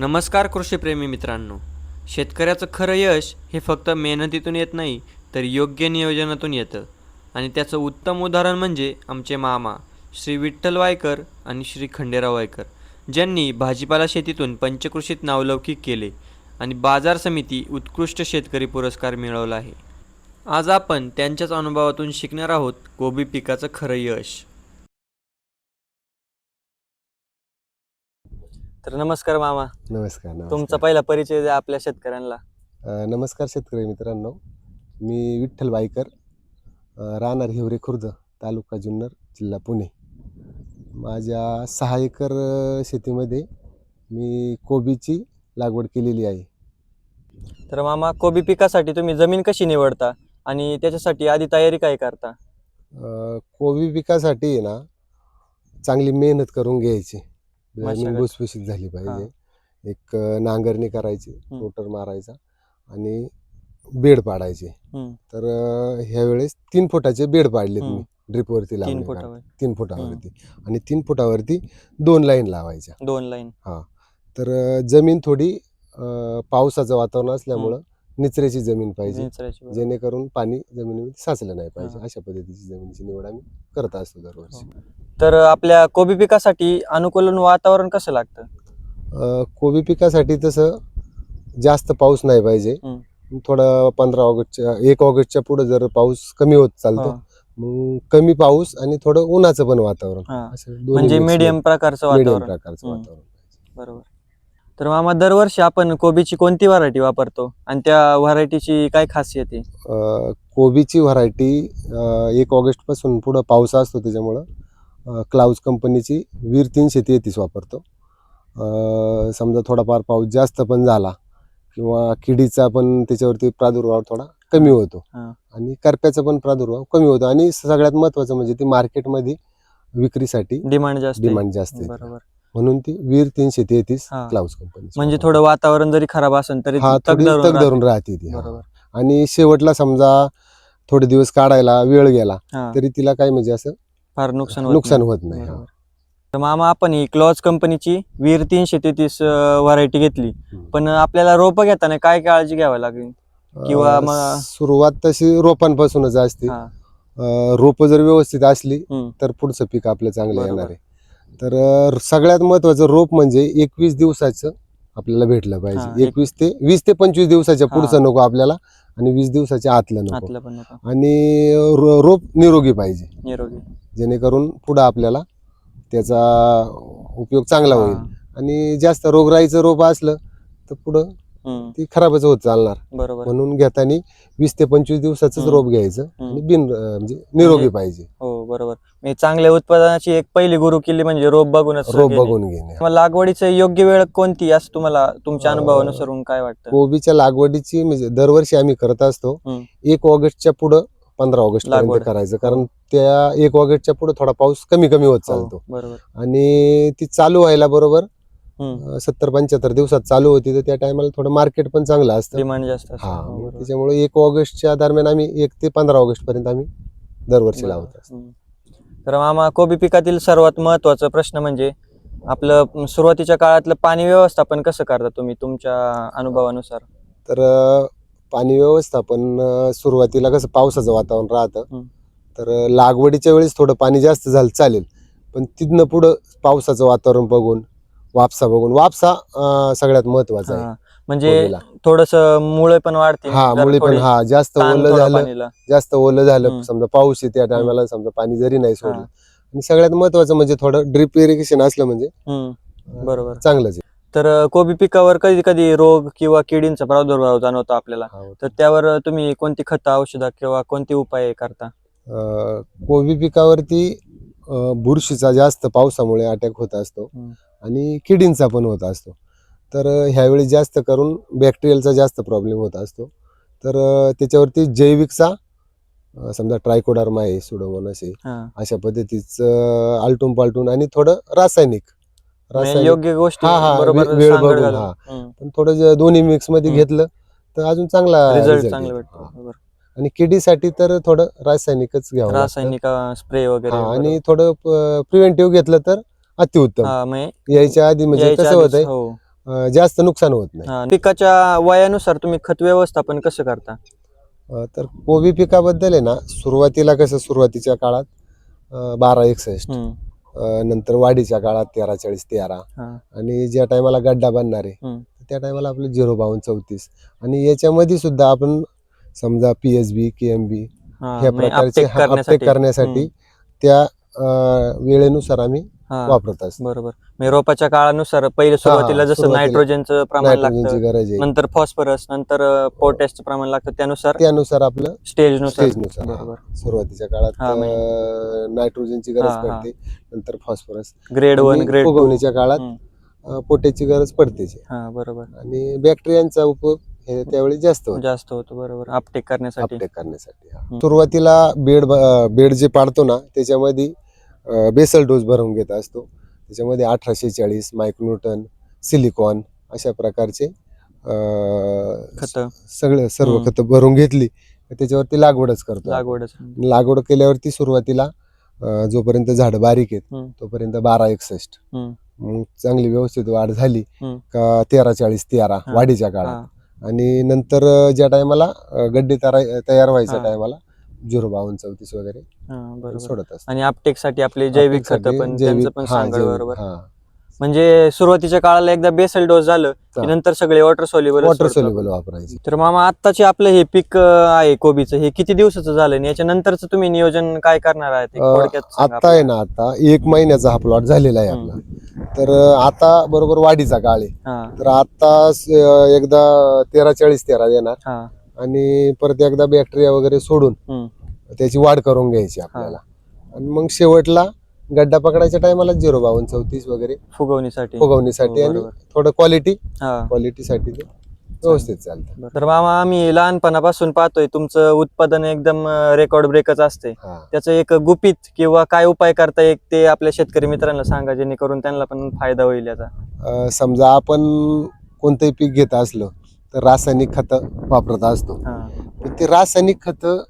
नमस्कार कृषीप्रेमी मित्रांनो. शेतकऱ्याचं खरं यश हे फक्त मेहनतीतून येत नाही तर योग्य नियोजनातून येतं. आणि त्याचं उत्तम उदाहरण म्हणजे आमचे मामा श्री विठ्ठल वायकर आणि श्री खंडेराव वायकर ज्यांनी भाजीपाला शेतीतून पंचकृषीत नावलौकिक केले आणि बाजार समिती उत्कृष्ट शेतकरी पुरस्कार मिळवला आहे. आज आपण त्यांच्याच अनुभवातून शिकणार आहोत कोबी पिकाचं खरं यश. तर नमस्कार मामा. नमस्कार नमस्कार. तुमचा पहिला परिचय द्या आपल्या शेतकऱ्यांना. अ, नमस्कार शेतकरी मित्रांनो. मी विठ्ठल वायकर अ, राहणार हिवरे खुर्द तालुका जुन्नर जिल्हा पुणे. माझ्या सहा एकर अ, शेतीमध्ये मी कोबीची लागवड केलेली आहे. तर मामा कोबी पिकासाठी तुम्ही जमीन कशी निवडता आणि त्याच्यासाठी आधी तयारी काय करता? अ, कोबी पिकासाठी आहे ना चांगली मेहनत करून घ्यायची. जमीन मशागत. भुसभुशीत झाली पाहिजे. एक अ, नांगरणी करायची हं. रोटर मारायचा आणि बेड पाडायचे. हम्म, तर अ, ह्या वेळेस तीन फुटाचे बेड पाडलेत हं. मी ड्रिपवरती तीन लावले फुटावर. तीन फुटावरती. आणि तीन फुटावरती दोन लाईन लावायच्या. दोन लाईन. तर अ, जमीन थोडी अ, पावसाचं वातावरण असल्यामुळं निचऱ्याची जमीन पाहिजे. जेणेकरून पाणी जमिनीमध्ये साचलं नाही पाहिजे. हा. अशा पद्धतीची जमिनीची निवड आम्ही करत असतो दरवर्षी. तर आपल्या कोबी पिकासाठी अनुकूलन वातावरण कसं लागतं? अ, कोबी पिकासाठी तसं जास्त पाऊस नाही पाहिजे. हं. थोडं पंधरा ऑगस्टच्या एक ऑगस्टच्या पुढे जर पाऊस कमी होत चालतो हा, मग कमी पाऊस आणि थोडं उन्हाचं पण वातावरण. हा. असं दोन्ही म्हणजे mix मीडियम प्रकारचं वातावरण. प्रकारचं हं. वातावरण बरोबर. तर मामा दरवर्षी आपण कोबीची कोणती व्हरायटी वापरतो? आणि त्या व्हरायटीची काय खासियत आहे? अ, कोबीची व्हरायटी एक ऑगस्टपासून पुढं पाऊस असतो त्याच्यामुळं क्लाउज कंपनीची वीर तीनशे तेहतीस वापरतो. अ, समजा थोडाफार पाऊस जास्त पण झाला किंवा किडीचा पण त्याच्यावरती प्रादुर्भाव थोडा कमी होतो. हा. आणि करप्याचा पण प्रादुर्भाव कमी होतो. आणि सगळ्यात महत्त्वाचं म्हणजे ती मार्केटमध्ये विक्रीसाठी डिमांड जास्त आहे. डिमांड जास्त आहे. बरोबर. म्हणून ती वीर तीनशे तेहतीस हा. क्लाउज कंपनी म्हणजे थोडं वातावरण जरी खराब असेल तरी हा तग थोडी धरून तग राहते. धरून राहते ती हा. बरोबर आणि शेवटला समजा थोडे दिवस काढायला वेळ गेला हा तरी तिला काय म्हणजे असं फार नुकसान होत नुकसान नाही. होत नाही बरोबर. तर मामा आपण ही क्लॉज कंपनीची वीर तीनशे तेहतीस व्हरायटी घेतली हम्म. पण आपल्याला रोप घेताना काय काळजी घ्यावी लागेल किंवा अं, मग- सुरुवात तशी रोपांपासूनच असते हा रोप जर व्यवस्थित असली हम्म. तर पुढचं पीक आपलं चांगलं बरोबर. येणार आहे तर सगळ्यात महत्वाचं रोप म्हणजे एकवीस दिवसाचं आपल्याला भेटलं पाहिजे एक- एकवीस ते वीस ते पंचवीस दिवसाच्या. पुढचं नको आपल्याला आणि वीस दिवसाच्या आतलं नको आणि रो- रोप निरोगी पाहिजे निरोगी जेणेकरून पुढं आपल्याला त्याचा उपयोग चांगला होईल. आणि जास्त रोगराईचं रोप असलं तर पुढं. ती खराबच होत चालणार बरोबर म्हणून घेताना वीस ते पंचवीस दिवसाच. रोप घ्यायचं. आणि बिन म्हणजे निरोगी म्हणजे पाहिजे हो बरोबर म्हणजे चांगल्या उत्पादनाची एक पहिली गुरु किल्ली म्हणजे रोप बघूनच रोप. बघून घेणे लागवडीचं योग्य वेळ कोणती असं तुम्हाला तुमच्या अं, अनुभवानुसारून काय वाटतं कोबीच्या लागवडीची म्हणजे दरवर्षी आम्ही करत असतो. एक ऑगस्टच्या पुढं पंधरा ऑगस्ट पर्यंत लागवड. करायचं कारण त्या एक ऑगस्टच्या पुढे थोडा पाऊस कमी कमी होत हो, चालतो बरोबर आणि ती चालू व्हायला बरोबर. सत्तर पंच्याहत्तर दिवसात चालू होती तर त्या टायमाला थोडं मार्केट पण चांगलं असतं डिमांड जास्त असते. हा मग बरोबर. त्याच्यामुळे एक ऑगस्टच्या दरम्यान आम्ही एक ते पंधरा ऑगस्ट पर्यंत आम्ही दरवर्षी. लावत असतो हम्म. तर मामा कोबी पिकातील सर्वात महत्त्वाचा प्रश्न म्हणजे आपलं सुरुवातीच्या काळातलं पाणी व्यवस्थापन कसं करता तुम्ही तुमच्या अनुभवानुसार तर अं, पाणी व्यवस्थापन अं, सुरुवातीला कसं पावसाचं वातावरण राहतं हं. तर तर अं, लागवडीच्या वेळेस थोडं पाणी जास्त झालं चालेल पण तिथनं पुढं पावसाचं वातावरण बघून वापसा बघून वापसा अं, सगळ्यात महत्त्वाचा आहे हा. म्हणजे. थोडस मुळे पण वाढते हा मुळे पण हा जास्त ओलं झालं जास्त ओलं झालं. समजा पाऊस त्या टायमाला समजा पाणी जरी नाही सोडलं आणि सगळ्यात महत्वाचं म्हणजे थोडं ड्रिप इरिगेशन असलं म्हणजे बरोबर. चांगलंच आहे तर अं, कोबी पिकावर कधी कधी रोग किंवा किडींचा प्रादुर्भाव जाणवतो आपल्याला हा. तर त्यावर तुम्ही कोणती खतं औषधं किंवा कोणते उपाय करता अं, कोबी पिकावरती अं, बुरशीचा जास्त पावसामुळे अटॅक होत असतो. आणि किडींचा पण होत असतो तर ह्यावेळी जास्त करून बॅक्टेरियलचा जास्त प्रॉब्लेम होत असतो तर त्याच्यावरती जैविकचा समजा ट्रायकोडर्मा आहे सुडोमोनस आहे हा. अशा पद्धतीचं आलटून पालटून आणि थोडं रासायनिक म्हणजे योग्य गोष्टी वेळ बघून. हा. पण थोडं दोन्ही मिक्समध्ये. घेतलं तर अजून चांगला रिझल्ट. भेटतो. आणि किडीसाठी तर थोडं रासायनिकच घ्यावं. रासायनिक स्प्रे वगैरे. आणि थोडं प्रिव्हेंटिव्ह घेतलं तर अतिउत्तम. हा, म्हणजे यायच्या आधी म्हणजे यायच्या कसं आधीच, होतंय? हो. अं, जास्त नुकसान होत नाही. हा, पिकाच्या वयानुसार तुम्ही खत व्यवस्थापन कसं करता? अं, तर कोबी पिकाबद्दल आहे ना सुरुवातीला कसं सुरुवातीच्या काळात अं, बारा एकसष्ट. हम्म, अं, नंतर वाढीच्या काळात तेरा चाळीस तेरा. हा, आणि ज्या टायमाला गड्डा बांधणार आहे हम्म, त्या टायमाला आपलं झिरो बावन्न चौतीस. आणि याच्यामध्ये सुद्धा आपण समजा P H B K M B हा, ह्या म्हणजे प्रकारचे uptake करण्यासाठी. त्या अं, वेळेनुसार आम्ही हा, वापरत असतो बरोबर. म्हणजे रोपाच्या काळानुसार पहिले सुरुवातीला जसं सुरुवातीला नायट्रोजनचं प्रमाण नायट्रोजनची लागतं गरज आहे. नंतर फॉस्फरस नंतर पोटॅशचं प्रमाण लागतं त्यानुसार त्यानुसार आपलं स्टेजनुसार. स्टेजनुसार बरोबर. सुरुवातीच्या काळात हा, अं, नायट्रोजनची गरज हा, हा. पडते नंतर phosphorus. Grade one grade two. फुगवणीच्या काळात अं, पोटॅची गरज पडते हा बरोबर. आणि बॅक्टेरियांचा उपयोग हे त्यावेळी जास्त होतो. जास्त होतो बरोबर. अपटेक करण्यासाठी. अपटेक करण्यासाठी हा. सुरुवातीला बेड बेड जे पाडतो ना त्याच्यामध्ये बेसल डोस भरून घेत असतो त्याच्यामध्ये अठराशे चाळीस मायक्रोन्यूटन सिलिकॉन अशा प्रकारचे खत सगळे सर्व. खतं भरून घेतली त्याच्यावरती लागवडच करतो. लागवडच लागवड केल्यावरती सुरुवातीला जोपर्यंत झाड बारीक आहेत. तोपर्यंत बारा एकसष्ट चांगली व्यवस्थित वाढ झाली. का तेरा चाळीस तेरा. वाढीच्या काळात आणि नंतर ज्या टायमाला गड्डे तयार व्हायच्या. टायमाला झिरो बावन्न चौतीस वगैरे हा बरोबर. सोडत असतो आणि अपटेकसाठी आपले जैविक खत पण जैविक- त्यांचं पण हा, सांगा जैविक, बरोबर. हा. म्हणजे सुरुवातीच्या काळाला एकदा बेसल डोस झालं की. नंतर सगळे वॉटर सोल्युबल वॉटर सोल्युबल वापरायचे. तर मामा आत्ताचे आपलं हे पीक अं, आहे कोबीचं हे किती दिवसाचं झालं आणि याच्या नंतरच तुम्ही नियोजन काय करणार आहे ते अं, थोडक्यात सांगा आता आहे ना आता एक महिन्याचा हा प्लॉट झालेला आहे हम्म. आपला. तर अं, आता बरोबर वाढीचा काळ आहे. हा. तर आता स- अं, एकदा तेरा चाळीस तेरा येणार हा. आणि परत एकदा बॅक्टेरिया वगैरे सोडून. त्याची वाढ करून घ्यायची आपल्याला. आणि मग शेवटला गड्डा पकडायच्या टायमाला झिरो बावन्न चौतीस वगैरे फुगवणीसाठी. फुगवणीसाठी आणि. थोडं क्वालिटी हा. क्वालिटीसाठी ते व्यवस्थित चालतं. तर मामा आम्ही लहानपणापासून पाहतोय तुमचं उत्पादन एकदम रेकॉर्ड ब्रेकच असते. त्याचं एक गुपित किंवा काय उपाय करता येईल ते आपल्या शेतकरी मित्रांना सांगा जेणेकरून त्यांना पण फायदा होईल याचा. समजा आपण कोणतंही पीक घेत असलो तर रासायनिक खतं वापरत असतो. हा. पण ते रासायनिक खतं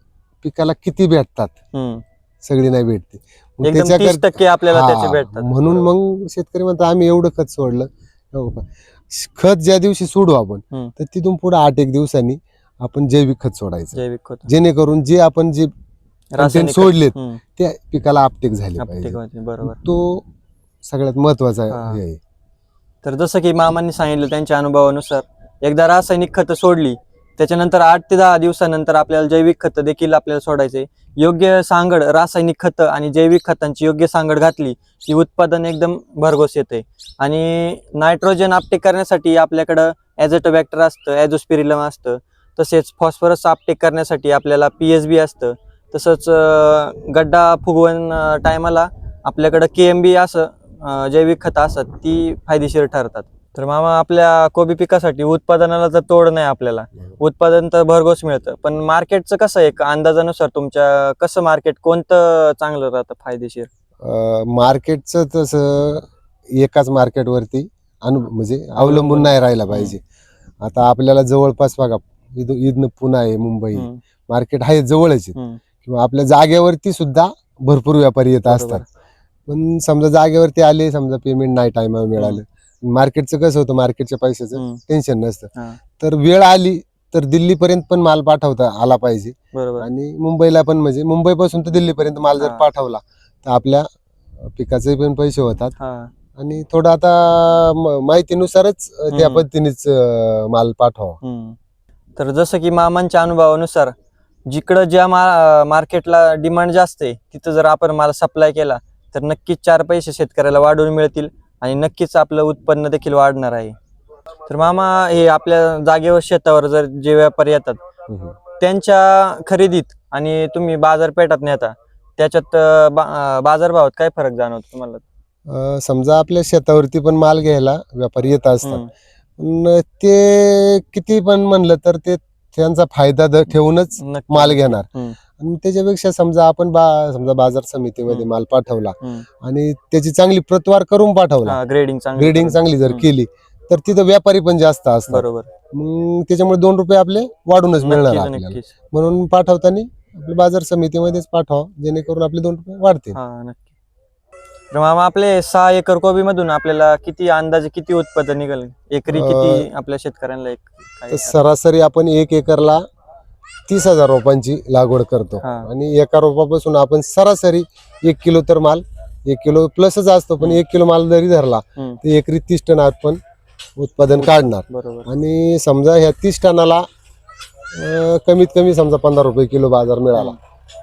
पिकाला किती भेटतात. सगळी नाही भेटते. मग आपल्याला म्हणून मग शेतकरी म्हणतात आम्ही एवढं खत सोडलं. हो. खत ज्या दिवशी सोडू आपण. तर तिथून पुढे आठ एक दिवसांनी आपण जैविक खत सोडायचं. जैविक खत. जेणेकरून जे आपण जे रासायनिक सोडलेत. त्या पिकाला आपटेक झाले पाहिजे. बरोबर. तो सगळ्यात महत्त्वाचा आहे. तर जसं की मामांनी सांगितलं त्यांच्या अनुभवानुसार एकदा रासायनिक खतं सोडली त्याच्यानंतर आठ ते दहा दिवसानंतर आपल्याला जैविक खतं देखील आपल्याला सोडायचे. योग्य सांगड रासायनिक खतं आणि जैविक खतांची योग्य सांगड घातली की उत्पादन एकदम भरघोस येते. आणि नायट्रोजन आपटेक करण्यासाठी आपल्याकडं ॲझोटोबॅक्टर असतं ॲझोस्पिरिलम असतं तसेच फॉस्फरस आपटेक करण्यासाठी आपल्याला पी एस बी असतं तसंच गड्डा फुगवण टायमाला आपल्याकडं के एम बी असं जैविक खतं असतात ती फायदेशीर ठरतात. तर मामा आपल्या कोबी पिकासाठी उत्पादनाला तर तोड नाही आपल्याला. उत्पादन तर भरघोस मिळतं. पण मार्केटचं कसं आहे? एक अंदाजानुसार तुमच्या कसं मार्केट कोणतं चांगलं राहतं फायदेशीर? मार्केटचं तसं एकाच मार्केटवरती अनु म्हणजे अवलंबून नाही राहायला पाहिजे. आता आपल्याला जवळपास बघा इथं इथनं पुणे आहे मुंबई. हम्म, मार्केट आहे जवळच आहे. हम्म, किंवा आपल्या जागेवरती सुद्धा भरपूर व्यापारी येत बरोबर. असतात पण समजा जागेवरती आले समजा पेमेंट नाही टायमा मिळालं. मार्केटचं कसं होतं मार्केटच्या पैशाचं टेन्शन नसतं. तर वेळ आली तर दिल्लीपर्यंत पण माल पाठवता आला पाहिजे. बरोबर. आणि मुंबईला पण म्हणजे मुंबईपासून तर दिल्लीपर्यंत माल जर. पाठवला. तर आपल्या पिकाचे पण पैसे होतात. हा. आणि थोडं आता माहितीनुसारच त्या. पद्धतीनेच माल पाठवा. तर जसं की मामांच्या अनुभवानुसार जिकडं ज्या मा मार्केटला डिमांड जास्त आहे तिथं जर आपण माल सप्लाय केला तर नक्कीच चार पैसे शेतकऱ्याला वाढून मिळतील. आणि नक्कीच आपलं उत्पन्न देखील वाढणार आहे. तर मामा हे आपल्या जागेवर शेतावर जर जे व्यापारी येतात त्यांच्या खरेदीत आणि तुम्ही बाजारपेठात नेता त्याच्यात अं, बा- अं, बाजारभावात काय फरक जाणवतो तुम्हाला? अं, समजा आपल्या शेतावरती पण माल घ्यायला व्यापारी येत असतात. हम्म, पण ते किती पण म्हणलं तर ते त्यांचा फायदा द- ठेवूनच नक्की. माल घेणार. हम्म. आणि त्याच्यापेक्षा समजा आपण बा समजा बाजार समितीमध्ये. माल पाठवला. आणि त्याची चांगली प्रतवार करून पाठवला ग्रेडिंग चांगली ग्रेडिंग. चांगली जर. केली तर तिथं व्यापारी पण जास्त असतात बरोबर मग त्याच्यामुळे दोन रुपये आपले वाढूनच मिळणार आपल्याला म्हणून पाठवताना आपल्या बाजार समितीमध्येच पाठवा जेणेकरून आपले दोन रुपये वाढतील हा तर मामा आपले सहा एकर कोबी मधून आपल्याला किती अंदाजे किती उत्पादन निघेल एकरी किती आपल्या शेतकऱ्यांना एक सरासरी आपण एक एकरला तीस हजार रोपांची लागवड करतो. हा. आणि एका रोपापासून आपण सरासरी एक किलो तर माल एक किलो प्लसच असतो पण एक किलो माल जरी धरला हम्म, तर एकरी तीस टन आपण उत्पादन काढणार. बरोबर. आणि समजा ह्या तीस टनाला अं, कमीत कमी समजा पंधरा रुपये किलो बाजार मिळाला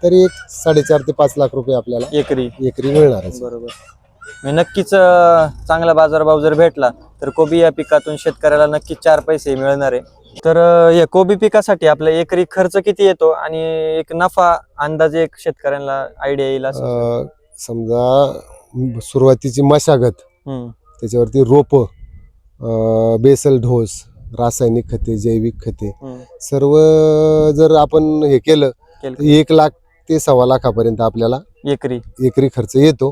तरी एक साडेचार ते पाच लाख रुपये आपल्याला एकरी. एकरी मिळणारच. बरोबर. म्हणजे नक्कीच अं, चांगला बाजारभाव जर भेटला तर कोबी या पिकातून शेतकऱ्याला नक्कीच चार पैसे मिळणार आहे. तर अं, या कोबी पिकासाठी आपला एकरी खर्च किती येतो आणि एक नफा अंदाजे एक शेतकऱ्यांना आयडिया येईल असं? अं, समजा सुरुवातीची मशागत हम्म, त्याच्यावरती रोप बेसल ढोस रासायनिक खते जैविक खते हम्म, सर्व जर आपण हे केलं केलं. तर एक लाख ते सव्वा लाखापर्यंत आपल्याला एकरी. एकरी खर्च येतो.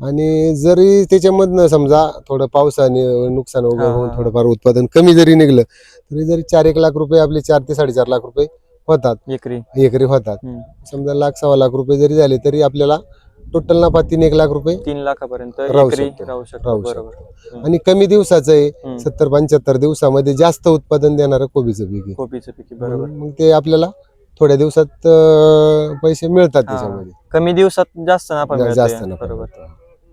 आणि जरी त्याच्यामधनं समजा थोडं पावसाने नुकसान वगैरे होऊन. थोडंफार उत्पादन कमी जरी निघलं तरी जरी चार एक लाख रुपये आपले चार ते साडेचार लाख रुपये होतात. एकरी. एकरी होतात. समजा लाख सव्वा लाख रुपये जरी झाले तरी आपल्याला टोटल नफा तीन एक लाख रुपये तीन लाखापर्यंत राहू शकतो. राहू शकतो. आणि कमी दिवसाचं आहे सत्तर पंच्याहत्तर दिवसामध्ये जास्त उत्पादन देणारं कोबीचं पीक आहे. कोबीचं पीक बरोबर. मग ते आपल्याला थोड्या दिवसात पैसे मिळतात. त्याच्यामध्ये. कमी दिवसात जास्त नफा जास्त नफा बरोबर.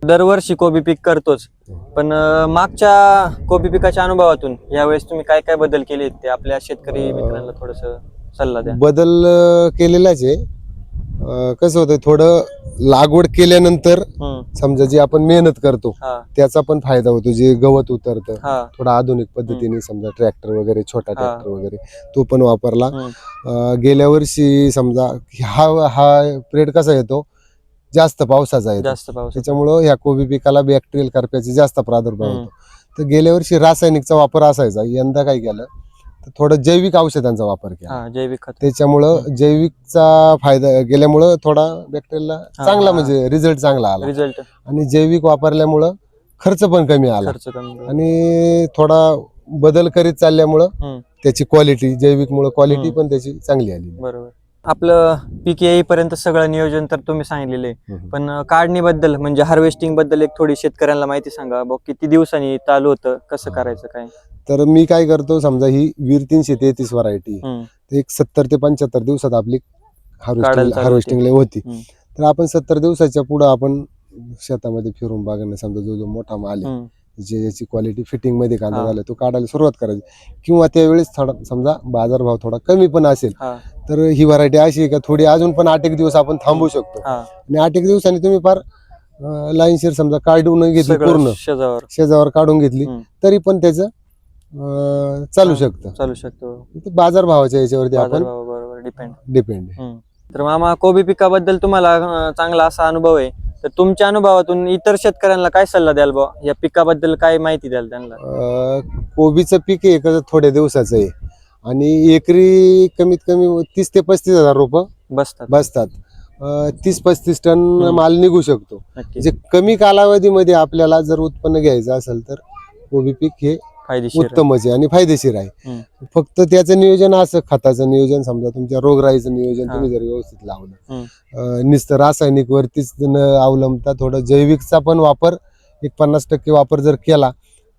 दरवर्षी कोबी पीक करतोच. पण अं, मागच्या कोबी पिकाच्या अनुभवातून यावेळेस तुम्ही काय काय बदल केले ते आपल्या शेतकरी मित्रांना थोडस सल्ला द्या. बदल अं, केलेलाच आहे. अं, कसं होतं थोडं लागवड केल्यानंतर हम्म, समजा जी आपण मेहनत करतो हा. त्याचा पण फायदा होतो जे गवत उतरतं. हा. थोडा आधुनिक पद्धतीने समजा ट्रॅक्टर वगैरे छोटा हा. ट्रॅक्टर वगैरे तो पण वापरला. हम्म, अं, गेल्या वर्षी समजा हा हा पिरियड कसा येतो जास्त पावसाचा येतो. जास्त पाऊस त्याच्यामुळं ह्या कोबी पिकाला बॅक्टेरियल करप्याचे जास्त प्रादुर्भाव. होतो. तर गेल्या वर्षी रासायनिकचा वापर असायचा. यंदा काय केलं तर थोडं जैविक औषधांचा वापर केला. हा जैविक खत. त्याच्यामुळं जैविकचा फायदा गेल्यामुळं थोडा बॅक्टेरियाला चांगला हा. म्हणजे रिझल्ट चांगला आला. रिझल्ट आणि जैविक वापरल्यामुळं खर्च पण कमी आला. खर्च कमी आणि थोडा बदल करीत चालल्यामुळं हम्म. त्याची क्वालिटी जैविकमुळं क्वालिटी हम्म. पण त्याची चांगली आली बरोबर. आपलं पीक येईपर्यंत सगळं नियोजन तर तुम्ही सांगितलेलं आहे. पण काढणीबद्दल म्हणजे हार्वेस्टिंगबद्दल एक थोडी शेतकऱ्यांना माहिती सांगा. बघ किती दिवसांनी चालू होतं कसं. करायचं काय? तर मी काय करतो समजा ही वीर तीनशे तेहतीस व्हरायटी एक सत्तर ते पंच्याहत्तर दिवसात आपली हार्वेस्टिंग हार्वेस्टिंगला होती. तर आपण सत्तर दिवसाच्या पुढं आपण शेतामध्ये फिरून बघणं समजा जो जो मोठा माल आहे जे ज्याची क्वालिटी फिटिंगमध्ये कांदा हा. झाला तो काढायला सुरुवात करायची. किंवा त्यावेळेस थोडा समजा बाजारभाव थोडा कमी पण असेल हा. तर ही व्हरायटी अशी आहे का थोडी अजून पण आठ एक दिवस आपण थांबू शकतो. हा. आणि आठ एक दिवसांनी तुम्ही फार लाईनशीर समजा काढून घेतली सगळं पूर्ण शेजावर. शेजावर काढून घेतली हम्म. तरी पण त्याचं अं, चालू हा. शकतं. चालू शकतो ते बाजारभावाच्या याच्यावरती आपण डिपेंड डिपेंड आहे. तर मामा कोबी पिकाबद्दल तुम्हाला अं, चांगला असा अनुभव आहे. तर तुमच्या अनुभवातून इतर शेतकऱ्यांना काय सल्ला द्याल बा या पिकाबद्दल काय माहिती द्याल त्यांना? अं, कोबीचं पीक आहे कसं थोड्या दिवसाचं आहे. आणि एकरी कमीत कमी तीस ते पस्तीस हजार रुपये बसतात. बसतात. तीस पस्तीस टन हम्म. माल निघू शकतो. नक्की. म्हणजे कमी कालावधीमध्ये आपल्याला जर उत्पन्न घ्यायचं असेल तर कोबी पीक हे फायदेशीर. उत्तमच आहे आणि फायदेशीर आहे. फक्त त्याचं नियोजन असं खताचं नियोजन समजा तुमच्या रोगराईचं नियोजन. तुम्ही जर व्यवस्थित लावलं हम्म. अं, नुसतं रासायनिक वरतीच न अवलंबता थोडं जैविकचा पण वापर एक पन्नास टक्के वापर जर केला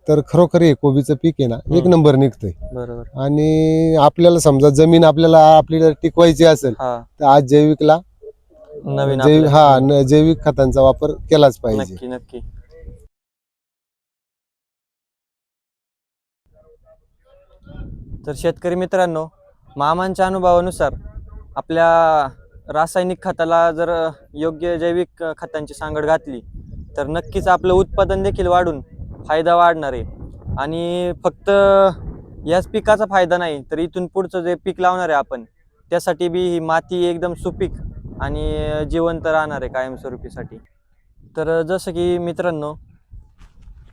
तर खरोखर हे कोबीचं पीक आहे ना एक. नंबर निघतंय बरोबर आणि आपल्याला समजा जमीन आपल्याला आपल्याला टिकवायची असेल तर आज जैविकला नवीन जैव आपलं- हा जैविक खतांचा वापर केलाच पाहिजे नक्की नक्की तर शेतकरी मित्रांनो मामांच्या अनुभवानुसार आपल्या रासायनिक खताला जर योग्य जैविक खतांची सांगड घातली तर नक्कीच आपलं उत्पादन देखील वाढून फायदा वाढणार आहे. आणि फक्त याच पिकाचा फायदा नाही तर इथून पुढचं जे पीक लावणार आहे आपण त्यासाठी बी ही माती एकदम सुपीक आणि जिवंत राहणार आहे कायमस्वरूपीसाठी. तर जसं की मित्रांनो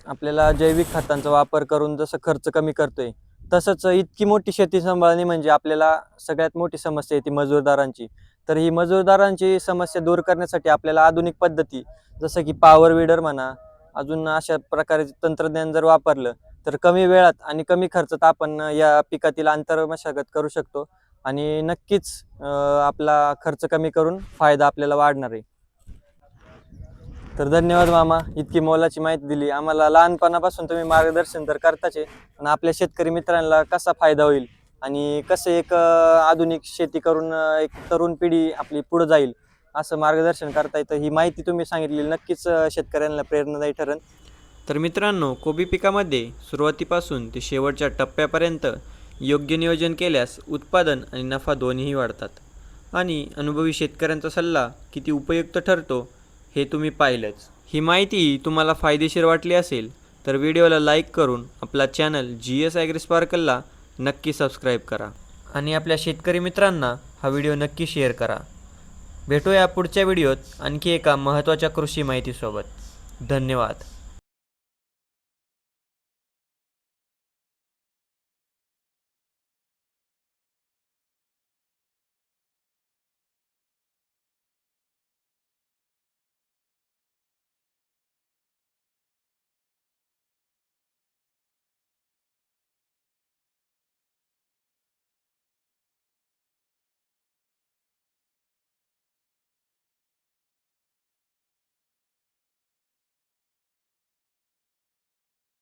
आपल्याला जैविक खतांचा वापर करून जसं खर्च कमी करतोय तसंच इतकी मोठी शेती सांभाळणे म्हणजे आपल्याला सगळ्यात मोठी समस्या आहे ती मजूरदारांची. तर ही मजूरदारांची समस्या दूर करण्यासाठी आपल्याला आधुनिक पद्धती जसं की पॉवर विडर म्हणा अजून अशा प्रकारे तंत्रज्ञान जर वापरलं तर कमी वेळात आणि कमी खर्चात आपण या पिकातील अंतर मशागत करू शकतो. आणि नक्कीच आपला खर्च कमी करून फायदा आपल्याला वाढणार आहे. तर धन्यवाद मामा इतकी मोलाची माहिती दिली. आम्हाला लहानपणापासून तुम्ही मार्गदर्शन तर करताच आहे पण आपल्या शेतकरी मित्रांना कसा फायदा होईल आणि कसं एक आधुनिक शेती करून एक तरुण पिढी आपली पुढं जाईल असं मार्गदर्शन करता येतं ही माहिती तुम्ही सांगितलेली नक्कीच शेतकऱ्यांना प्रेरणादायी ठरण तर मित्रांनो कोबी पिकामध्ये सुरुवातीपासून ते शेवटच्या टप्प्यापर्यंत योग्य नियोजन केल्यास उत्पादन आणि नफा दोन्हीही वाढतात. आणि अनुभवी शेतकऱ्यांचा सल्ला किती उपयुक्त ठरतो हे तुम्ही पाहिलंच. ही माहिती तुम्हाला फायदेशीर वाटली असेल तर व्हिडिओला लाईक करून आपला चॅनल जी एस ॲग्रिस्पार्कलला नक्की सबस्क्राईब करा. आणि आपल्या शेतकरी मित्रांना हा व्हिडिओ नक्की शेअर करा. भेटूया पुढच्या व्हिडिओत आणखी एका महत्त्वाच्या कृषी माहितीसोबत. धन्यवाद.